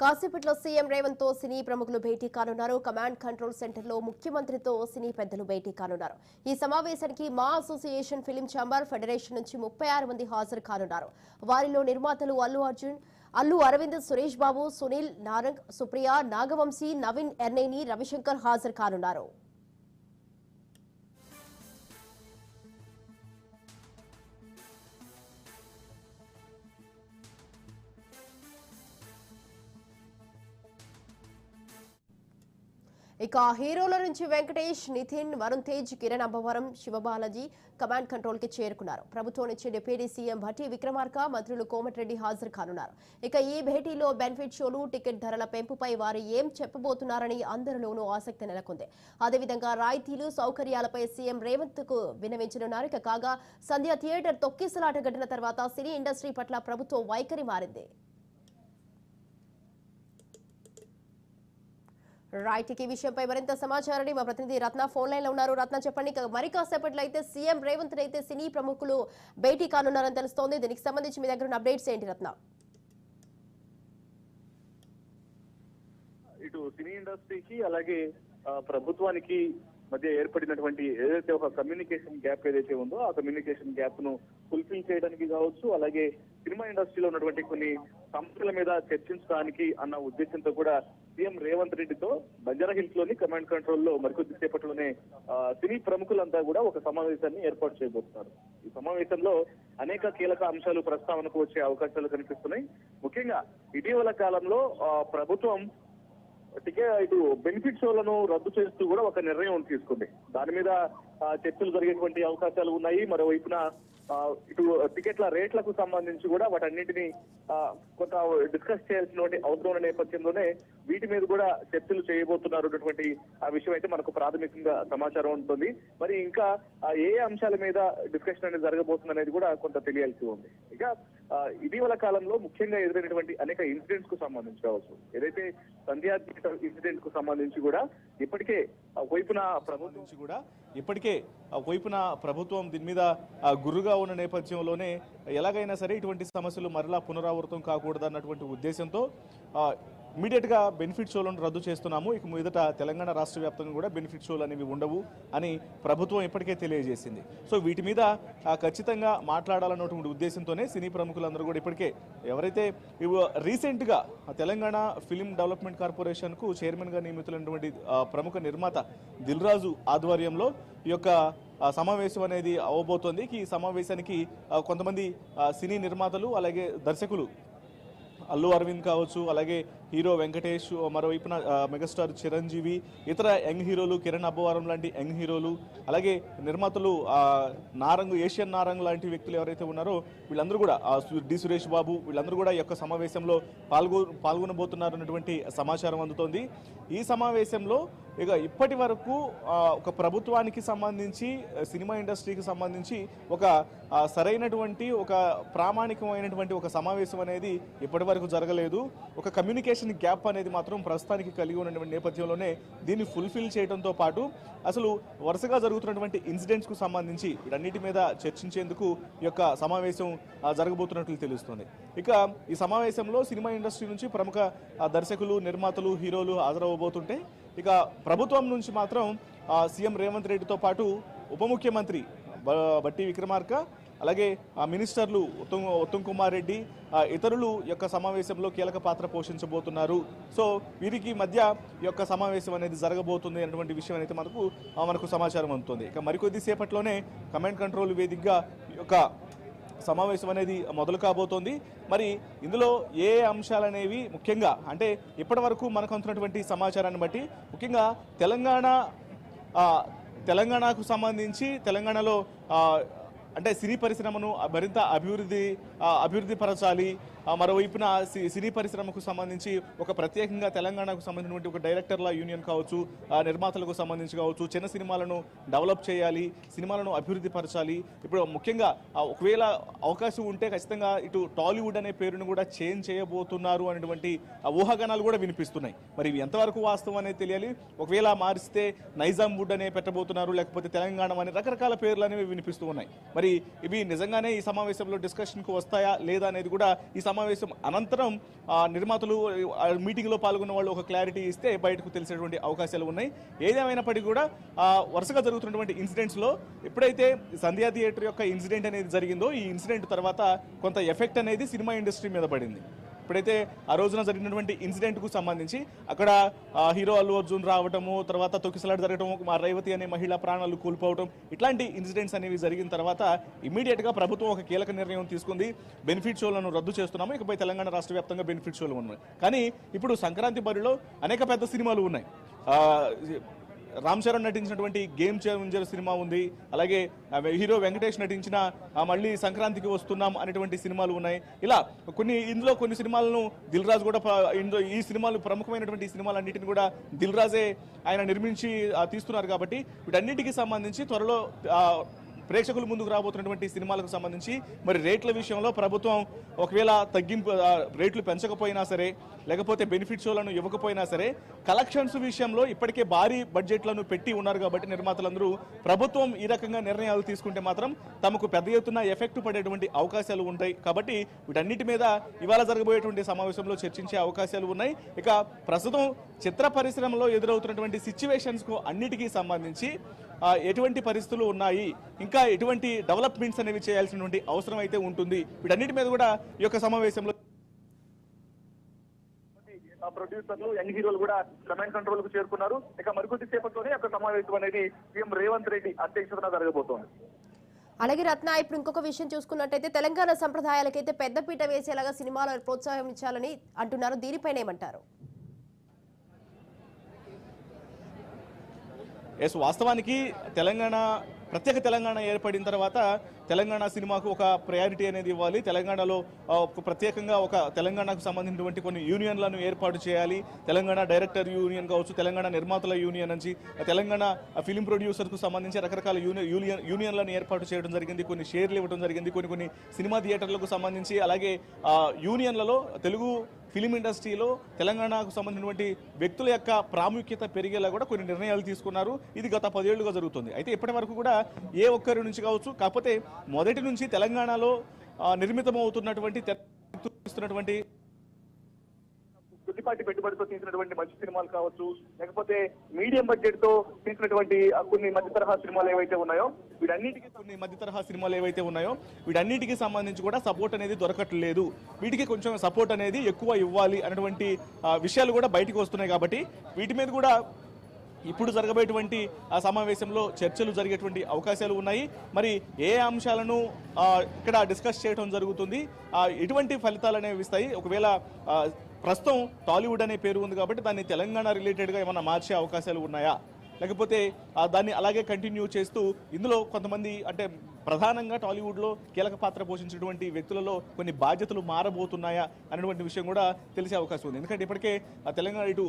కాసేపట్లో సీఎం రేవంత్తో సినీ ప్రముఖులు భేటీ కానున్నారు. కమాండ్ కంట్రోల్ సెంటర్లో ముఖ్యమంత్రితో సినీ పెద్దలు భేటీ కానున్నారు. ఈ సమావేశానికి మా అసోసియేషన్ ఫిలిం ఛాంబర్ ఫెడరేషన్ నుంచి ముప్పై ఆరు మంది హాజరు కానున్నారు. వారిలో నిర్మాతలు అల్లు అర్జున్ అల్లు అరవింద్ సురేష్ బాబు సునీల్ నారంగ్ సుప్రియ నాగవంశీ నవీన్ ఎర్నేని రవిశంకర్ హాజరు కానున్నారు. ఇక హీరోల నుంచి వెంకటేష్ నితిన్ వరుణ్ తేజ్ కిరణ్ అంబవరం శివబాలాజీ కమాండ్ కంట్రోల్కి చేరుకున్నారు. ప్రభుత్వం నుంచి డిప్యూటీ సీఎం భట్టి విక్రమార్క మంత్రులు కోమటిరెడ్డి హాజరు కానున్నారు. ఇక ఈ భేటీలో బెనిఫిట్ షోలు టికెట్ ధరల పెంపుపై వారు ఏం చెప్పబోతున్నారని అందరిలోనూ ఆసక్తి నెలకొంది. అదేవిధంగా రాయితీలు సౌకర్యాలపై సీఎం రేవంత్కు విన్నవించనున్నారు ఇక కాగా సంధ్య థియేటర్ తొక్కిసలాట ఘటన తర్వాత సినీ ఇండస్ట్రీ పట్ల ప్రభుత్వం వైఖరి మారింది. రైట్ ఈ విషయంపై మరింత సమాచారాన్ని మా ప్రతినిధి రత్న ఫోన్ లైన్లో ఉన్నారు. రత్న చెప్పండి. మరి కాసేపట్లో అయితే సీఎం రేవంత్ అయితే సినీ ప్రముఖులు భేటీ కానున్నారని తెలుస్తోంది. దీనికి సంబంధించి మీ దగ్గర అప్డేట్స్ ఏంటి రత్న? ఇటు సినీ ఇండస్ట్రీకి అలాగే ప్రభుత్వానికి మధ్య ఏర్పడినటువంటి ఏదైతే ఒక కమ్యూనికేషన్ గ్యాప్ ఏదైతే ఉందో ఆ కమ్యూనికేషన్ గ్యాప్ను ఫుల్ఫిల్ చేయడానికి కావచ్చు అలాగే సినిమా ఇండస్ట్రీలో ఉన్నటువంటి కొన్ని సమస్యల మీద చర్చించడానికి అన్న ఉద్దేశంతో కూడా సీఎం రేవంత్ రెడ్డితో బంజారా హిల్స్లోని కమాండ్ కంట్రోల్లో మరికొద్ది సేపట్లోనే సినీ ప్రముఖులంతా కూడా ఒక సమావేశాన్ని ఏర్పాటు చేయబోతున్నారు. ఈ సమావేశంలో అనేక కీలక అంశాలు ప్రస్తావనకు వచ్చే అవకాశాలు కనిపిస్తున్నాయి. ముఖ్యంగా ఇటీవల కాలంలో ప్రభుత్వం టికే ఇటు బెనిఫిట్ షోలను రద్దు చేస్తూ కూడా ఒక నిర్ణయం తీసుకుంది. దాని మీద చర్చలు జరిగేటువంటి అవకాశాలు ఉన్నాయి. మరోవైపున ఇటు టికెట్ల రేట్లకు సంబంధించి కూడా వాటన్నింటినీ కొంత డిస్కస్ చేయాల్సినటువంటి అవసరం ఉన్న నేపథ్యంలోనే వీటి మీద కూడా చర్చలు చేయబోతున్నారు ఆ విషయం అయితే మనకు ప్రాథమికంగా సమాచారం ఉంటుంది. మరి ఇంకా ఏ అంశాల మీద డిస్కషన్ అనేది జరగబోతుంది అనేది కూడా కొంత తెలియాల్సి ఉంది. ఇక ఇటీవల కాలంలో ముఖ్యంగా ఎదురైనటువంటి అనేక ఇన్సిడెంట్స్కు సంబంధించి కావచ్చు. ఏదైతే సంధ్యా థియేటర్ ఇన్సిడెంట్కు సంబంధించి కూడా ఇప్పటికే వైపున ప్రభుత్వం నుంచి కూడా ఇప్పటికే వైపున ప్రభుత్వం దీని మీద గురుగా ఉన్న నేపథ్యంలోనే ఎలాగైనా సరే ఇటువంటి సమస్యలు మరలా పునరావృతం కాకూడదు అన్నటువంటి ఉద్దేశంతో ఇమీడియట్గా బెనిఫిట్ షోలను రద్దు చేస్తున్నాము. ఇక మీదట తెలంగాణ రాష్ట్ర వ్యాప్తంగా కూడా బెనిఫిట్ షోలు అనేవి ఉండవు అని ప్రభుత్వం ఇప్పటికే తెలియజేసింది. సో వీటి మీద ఖచ్చితంగా మాట్లాడాలన్నటువంటి ఉద్దేశంతోనే సినీ ప్రముఖులందరూ కూడా ఇప్పటికే ఎవరైతే రీసెంట్గా తెలంగాణ ఫిలిం డెవలప్మెంట్ కార్పొరేషన్కు చైర్మన్గా నియమితులైనటువంటి ప్రముఖ నిర్మాత దిల్ రాజు ఆధ్వర్యంలో ఈ యొక్క సమావేశం అనేది అవ్వబోతోంది ఈ సమావేశానికి కొంతమంది సినీ నిర్మాతలు అలాగే దర్శకులు అల్లు అరవింద్ కావచ్చు అలాగే హీరో వెంకటేష్ మరోవైపున మెగాస్టార్ చిరంజీవి ఇతర యంగ్ హీరోలు కిరణ్ అబ్బవరం లాంటి యంగ్ హీరోలు అలాగే నిర్మాతలు నారంగు ఏషియన్ నారంగ్ లాంటి వ్యక్తులు ఎవరైతే ఉన్నారో వీళ్ళందరూ కూడా సు- డి సురేష్ బాబు వీళ్ళందరూ కూడా ఈ యొక్క సమావేశంలో పాల్గొ పాల్గొనబోతున్నారు అన్నటువంటి సమాచారం అందుతోంది. ఈ సమావేశంలో ఇక ఇప్పటి వరకు ఒక ప్రభుత్వానికి సంబంధించి సినిమా ఇండస్ట్రీకి సంబంధించి ఒక సరైనటువంటి ఒక ప్రామాణికమైనటువంటి ఒక సమావేశం అనేది ఇప్పటి వరకు జరగలేదు. ఒక కమ్యూనికేషన్ గ్యాప్ అనేది మాత్రం ప్రస్తుతానికి కలిగి ఉన్నటువంటి నేపథ్యంలోనే దీన్ని ఫుల్ఫిల్ చేయడంతో పాటు అసలు వరుసగా జరుగుతున్నటువంటి ఇన్సిడెంట్స్కు సంబంధించి వీటన్నిటి మీద చర్చించేందుకు ఈ యొక్క సమావేశం జరగబోతున్నట్లు తెలుస్తుంది. ఇక ఈ సమావేశంలో సినిమా ఇండస్ట్రీ నుంచి ప్రముఖ దర్శకులు నిర్మాతలు హీరోలు హాజరవ్వబోతుంటే ఇక ప్రభుత్వం నుంచి మాత్రం సీఎం రేవంత్ రెడ్డితో పాటు ఉప ముఖ్యమంత్రి బట్టి విక్రమార్క అలాగే ఆ మినిస్టర్లు ఉత్తమ్ ఉత్తమ్ కుమార్ రెడ్డి ఇతరులు యొక్క సమావేశంలో కీలక పాత్ర పోషించబోతున్నారు. సో వీరికి మధ్య ఈ యొక్క సమావేశం అనేది జరగబోతుంది అనేటువంటి విషయం అయితే మనకు మనకు సమాచారం అందుతుంది. ఇక మరికొద్ది సేపట్లోనే కమాండ్ కంట్రోల్ వేదికగా యొక్క సమావేశం అనేది మొదలు కాబోతోంది. మరి ఇందులో ఏ అంశాలు అనేవి ముఖ్యంగా అంటే ఇప్పటి వరకు మనకు అందుతున్నటువంటి సమాచారాన్ని బట్టి ముఖ్యంగా తెలంగాణ తెలంగాణకు సంబంధించి తెలంగాణలో అంటే సినీ పరిశ్రమను మరింత అభివృద్ధి అభివృద్ధి పరచాలి. మరోవైపున సి- సినీ పరిశ్రమకు సంబంధించి ఒక ప్రత్యేకంగా తెలంగాణకు సంబంధించినటువంటి ఒక డైరెక్టర్ల యూనియన్ కావచ్చు ఆ, నిర్మాతలకు సంబంధించి కావచ్చు చిన్న సినిమాలను డెవలప్ చేయాలి సినిమాలను అభివృద్ధి పరచాలి. ఇప్పుడు ముఖ్యంగా ఒకవేళ అవకాశం ఉంటే ఖచ్చితంగా ఇటు టాలీవుడ్ అనే పేరును కూడా చేంజ్ చేయబోతున్నారు అనేటువంటి ఊహాగానాలు కూడా వినిపిస్తున్నాయి. మరి ఇవి ఎంతవరకు వాస్తవం అనేది తెలియాలి. ఒకవేళ మారిస్తే నైజాం వుడ్ అనే పెట్టబోతున్నారు లేకపోతే తెలంగాణ అనే రకరకాల పేర్లు అనేవి వినిపిస్తూ ఉన్నాయి. మరి ఇవి నిజంగానే ఈ సమావేశంలో డిస్కషన్కు వస్తాయా లేదా అనేది కూడా ఈ సమావేశం అనంతరం ఆ, నిర్మాతలు మీటింగ్లో పాల్గొన్న వాళ్ళు ఒక క్లారిటీ ఇస్తే బయటకు తెలిసేటువంటి అవకాశాలు ఉన్నాయి. ఏదేమైనప్పటికీ కూడా వరుసగా జరుగుతున్నటువంటి ఇన్సిడెంట్స్లో ఎప్పుడైతే సంధ్యా థియేటర్ యొక్క ఇన్సిడెంట్ అనేది జరిగిందో ఈ ఇన్సిడెంట్ తర్వాత కొంత ఎఫెక్ట్ అనేది సినిమా ఇండస్ట్రీ మీద పడింది. ఇప్పుడైతే ఆ రోజున జరిగినటువంటి ఇన్సిడెంట్కు సంబంధించి అక్కడ హీరో అల్లు అర్జున్ రావటము తర్వాత తొక్కిసలాట జరగటం మా రేవతి అనే మహిళ ప్రాణాలు కోల్పోవటం ఇట్లాంటి ఇన్సిడెంట్స్ అనేవి జరిగిన తర్వాత ఇమీడియట్గా ప్రభుత్వం ఒక కీలక నిర్ణయం తీసుకుంది. బెనిఫిట్ షోలను రద్దు చేస్తున్నాము. ఇకపై తెలంగాణ రాష్ట్ర వ్యాప్తంగా బెనిఫిట్ షోలు ఉన్నాయి. కానీ ఇప్పుడు సంక్రాంతి బరిలో అనేక పెద్ద సినిమాలు ఉన్నాయి. రామ్ చరణ్ నటించినటువంటి గేమ్ చేంజర్ సినిమా ఉంది. అలాగే హీరో వెంకటేష్ నటించిన మళ్ళీ సంక్రాంతికి వస్తున్నాం అనేటువంటి సినిమాలు ఉన్నాయి. ఇలా కొన్ని ఇందులో కొన్ని సినిమాలను దిల్ రాజు కూడా ఇందులో ఈ సినిమాలు ప్రముఖమైనటువంటి సినిమాలు సినిమాలన్నింటిని కూడా దిల్ రాజే ఆయన నిర్మించి తీస్తున్నారు కాబట్టి వీటన్నిటికీ సంబంధించి త్వరలో ప్రేక్షకుల ముందుకు రాబోతున్నటువంటి సినిమాలకు సంబంధించి మరి రేట్ల విషయంలో ప్రభుత్వం ఒకవేళ తగ్గింపు రేట్లు పెంచకపోయినా సరే లేకపోతే బెనిఫిట్ షోలను ఇవ్వకపోయినా సరే కలెక్షన్స్ విషయంలో ఇప్పటికే భారీ బడ్జెట్లను పెట్టి ఉన్నారు కాబట్టి నిర్మాతలందరూ ప్రభుత్వం ఈ రకంగా నిర్ణయాలు తీసుకుంటే మాత్రం తమకు పెద్ద ఎత్తున ఎఫెక్ట్ పడేటువంటి అవకాశాలు ఉంటాయి. కాబట్టి వీటన్నిటి మీద ఇవాళ జరగబోయేటువంటి సమావేశంలో చర్చించే అవకాశాలు ఉన్నాయి. ఇక ప్రస్తుతం చిత్ర పరిశ్రమలో ఎదురవుతున్నటువంటి సిచ్యువేషన్స్కు అన్నిటికీ సంబంధించి ఎటువంటి పరిస్థితులు ఉన్నాయి? ఇంకా ఎటువంటి డెవలప్మెంట్స్ అనేవి చేయాల్సినటువంటి అవసరం అయితే ఉంటుంది. వీటన్నిటి మీద కూడా ఈ యొక్క సమావేశంలో ఆ ప్రొడ్యూసర్లు యంగ్ హీరోలు కూడా కమాండ్ కంట్రోల్కు చేరుకున్నారు. ఇక మరికొద్ది సేపట్లోనే ఒక సమావేశం అనేది సీఎం రేవంత్ రెడ్డి అధ్యక్షతన జరగబోతోంది. అలాగే రత్న ఇప్పుడు ఇంకొక విషయం చూసుకున్నట్టయితే తెలంగాణ సంప్రదాయాలకైతే పెద్దపీట వేసేలాగా సినిమాలు ప్రోత్సాహం ఇచ్చాలని అంటున్నారు. దీనిపైన ఏమంటారు? ఎస్ వాస్తవానికి తెలంగాణ ప్రత్యేక తెలంగాణ ఏర్పడిన తర్వాత తెలంగాణ సినిమాకు ఒక ప్రయారిటీ అనేది ఇవ్వాలి. తెలంగాణలో ప్రత్యేకంగా ఒక తెలంగాణకు సంబంధించినటువంటి కొన్ని యూనియన్లను ఏర్పాటు చేయాలి. తెలంగాణ డైరెక్టర్ యూనియన్ కావచ్చు తెలంగాణ నిర్మాతల యూనియన్ నుంచి తెలంగాణ ఫిలిం ప్రొడ్యూసర్కు సంబంధించి రకరకాల యూనియన్ యూనియన్లను ఏర్పాటు చేయడం జరిగింది. కొన్ని షేర్లు ఇవ్వడం జరిగింది. కొన్ని కొన్ని సినిమా థియేటర్లకు సంబంధించి అలాగే యూనియన్లలో తెలుగు ఫిలిం ఇండస్ట్రీలో తెలంగాణకు సంబంధించినటువంటి వ్యక్తుల యొక్క ప్రాముఖ్యత పెరిగేలా కూడా కొన్ని నిర్ణయాలు తీసుకున్నారు. ఇది గత పదేళ్ళుగా జరుగుతుంది. అయితే ఇప్పటి వరకు కూడా ఏ ఒక్కరి నుంచి కావచ్చు కాకపోతే మొదటి నుంచి తెలంగాణలో నిర్మితమవుతున్నటువంటి తె- ఇస్తున్నటువంటి కొద్దిపాటి పెట్టుబడితో తీసినటువంటి మంచి సినిమాలు కావచ్చు లేకపోతే మీడియం బడ్జెట్తో తీసినటువంటి కొన్ని మధ్య తరహా సినిమాలు ఏవైతే ఉన్నాయో వీటన్నిటికీ కొన్ని మధ్య తరహా సినిమాలు ఏవైతే ఉన్నాయో వీటన్నిటికీ సంబంధించి కూడా సపోర్ట్ అనేది దొరకట్లేదు. వీటికి కొంచెం సపోర్ట్ అనేది ఎక్కువ ఇవ్వాలి అనేటువంటి విషయాలు కూడా బయటకు వస్తున్నాయి కాబట్టి వీటి మీద కూడా ఇప్పుడు జరగబోయేటువంటి ఆ సమావేశంలో చర్చలు జరిగేటువంటి అవకాశాలు ఉన్నాయి. మరి ఏ అంశాలను ఇక్కడ డిస్కస్ చేయడం జరుగుతుంది. ఎటువంటి ఫలితాలు అనేవి ఇస్తాయి. ఒకవేళ ప్రస్తుతం టాలీవుడ్ అనే పేరు ఉంది కాబట్టి దాన్ని తెలంగాణ రిలేటెడ్గా ఏమైనా మార్చే అవకాశాలు ఉన్నాయా? లేకపోతే దాన్ని అలాగే కంటిన్యూ చేస్తూ ఇందులో కొంతమంది అంటే ప్రధానంగా టాలీవుడ్లో కీలక పాత్ర పోషించినటువంటి వ్యక్తులలో కొన్ని బాధ్యతలు మారబోతున్నాయా అనేటువంటి విషయం కూడా తెలిసే అవకాశం ఉంది. ఎందుకంటే ఇప్పటికే ఆ తెలంగాణ ఇటు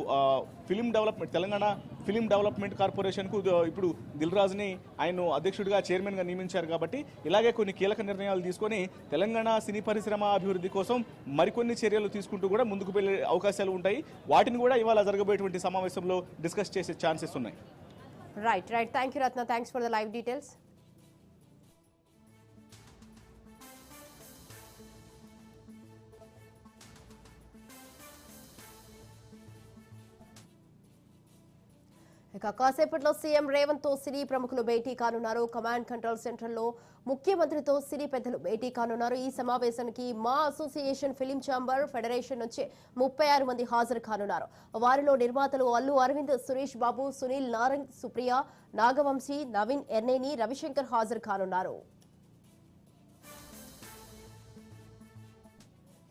film development Telangana film development కార్పొరేషన్కు ఇప్పుడు దిల్రాజ్ని ఆయన అధ్యక్షుడిగా చైర్మన్గా నియమించారు కాబట్టి ఇలాగే కొన్ని కీలక నిర్ణయాలు తీసుకొని తెలంగాణ సినీ పరిశ్రమ అభివృద్ధి కోసం మరికొన్ని చర్యలు తీసుకుంటూ కూడా ముందుకు వెళ్ళే అవకాశాలు ఉంటాయి. వాటిని కూడా ఇవాళ జరగబోయేటువంటి సమావేశంలో డిస్కస్ చేసే ఛాన్సెస్ ఉన్నాయి. Right right thank you Ratna thanks for the live details ఇక కాసేపట్లో సీఎం రేవంత్తో సినీ ప్రముఖులు భేటీ కానున్నారు. కమాండ్ కంట్రోల్ సెంటర్లో ముఖ్యమంత్రితో సినీ పెద్దలు భేటీ కానున్నారు. ఈ సమావేశానికి మా అసోసియేషన్ ఫిలిం ఛాంబర్ ఫెడరేషన్ నుంచి ముప్పై ఆరు మంది హాజరు కానున్నారు. వారిలో నిర్మాతలు అల్లు అరవింద్ సురేష్ బాబు సునీల్ నారంగ్ సుప్రియ నాగవంశీ నవీన్ ఎర్నేని రవిశంకర్ హాజరు కానున్నారు.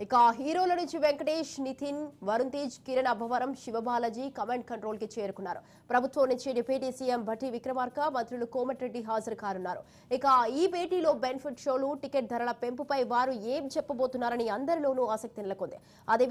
ఇక హీరోల నుంచి వెంకటేష్ నితిన్ వరుణ్ తేజ్ కిరణ్ అభవరం శివబాలాజీ కమాండ్ కంట్రోల్కి చేరుకున్నారు. ప్రభుత్వం నుంచి డిప్యూటీ సీఎం భట్టి విక్రమార్క మంత్రులు కోమటిరెడ్డి హాజరు కానున్నారు. ఇక ఈ భేటీలో బెనిఫిట్ షోలు టికెట్ ధరల పెంపుపై వారు ఏం చెప్పబోతున్నారని అందరిలోనూ ఆసక్తి నెలకొంది. అదే